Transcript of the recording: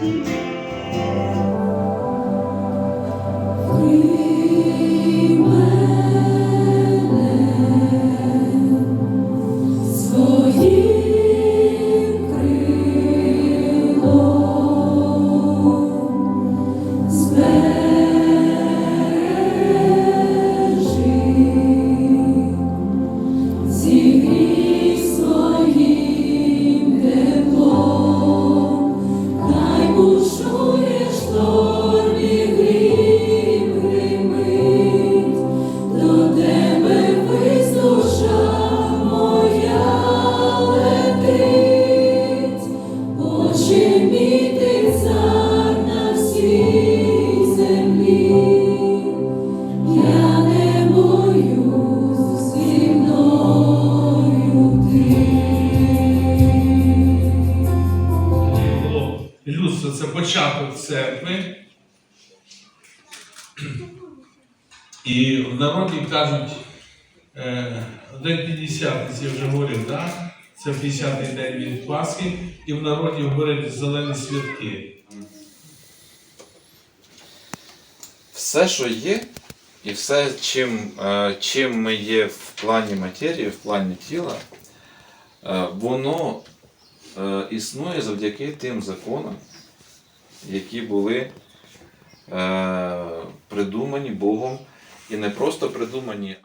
see Людство це початок церкви. І в народі кажуть, е, день П'ятдесятниці, я вже говорив, да? це 50-й день від Пасхи, і в народі говорять зелені святки. Все, що є, і все, чим, е, чим ми є в плані матерії, в плані тіла, е, воно існує завдяки тим законам, які були е, придумані Богом, і не просто придумані,